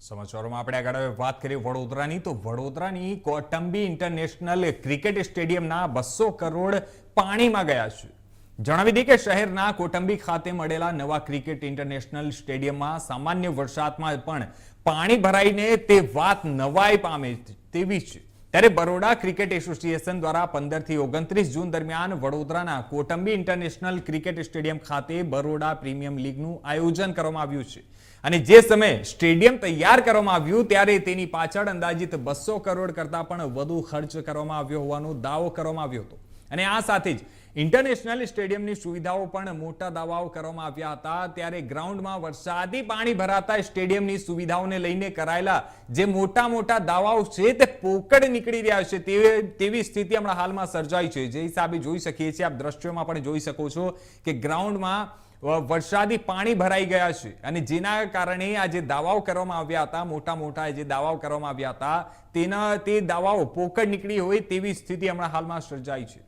સમાચારોમાં આપણે આગળ વાત કરીએ વડોદરાની. તો વડોદરાની કોટંબી ઇન્ટરનેશનલ ક્રિકેટ સ્ટેડિયમના બસો કરોડ પાણીમાં ગયા છે. જણાવી દઈએ કે શહેરના કોટંબી ખાતે મળેલા નવા ક્રિકેટ ઇન્ટરનેશનલ સ્ટેડિયમમાં સામાન્ય વરસાદમાં પણ પાણી ભરાઈને તે વાત નવાઈ પામે તેવી છે. ત્યારે બરોડા ક્રિકેટ એસોસિએશન દ્વારા પંદરથી ઓગણત્રીસ જૂન દરમિયાન વડોદરાના કોટંબી ઇન્ટરનેશનલ ક્રિકેટ સ્ટેડિયમ ખાતે બરોડા પ્રીમિયમ લીગનું આયોજન કરવામાં આવ્યું છે. અને જે સમયે સ્ટેડિયમ તૈયાર કરવામાં આવ્યું ત્યારે તેની પાછળ અંદાજિત બસો કરોડ કરતાં પણ વધુ ખર્ચ કરવામાં આવ્યો હોવાનો દાવો કરવામાં આવ્યો હતો. અને આ સાથે જ ઇન્ટરનેશનલ સ્ટેડિયમની સુવિધાઓ પણ મોટા દાવાઓ કરવામાં આવ્યા હતા. ત્યારે ગ્રાઉન્ડમાં વરસાદી પાણી ભરાતા સ્ટેડિયમની સુવિધાઓને લઈને કરાયેલા જે મોટા મોટા દાવાઓ છે તે પોકળ નીકળી રહ્યા છે તેવી સ્થિતિ હમણાં હાલમાં સર્જાઈ છે. જે હિસાબે જોઈ શકીએ છીએ, આપ દ્રશ્યોમાં પણ જોઈ શકો છો કે ગ્રાઉન્ડમાં વરસાદી પાણી ભરાઈ ગયા છે અને જેના કારણે આ જે દાવાઓ કરવામાં આવ્યા હતા, મોટા મોટા જે દાવાઓ કરવામાં આવ્યા હતા, તેના, તે દાવાઓ પોકળ નીકળી હોય તેવી સ્થિતિ હમણાં હાલમાં સર્જાઈ છે.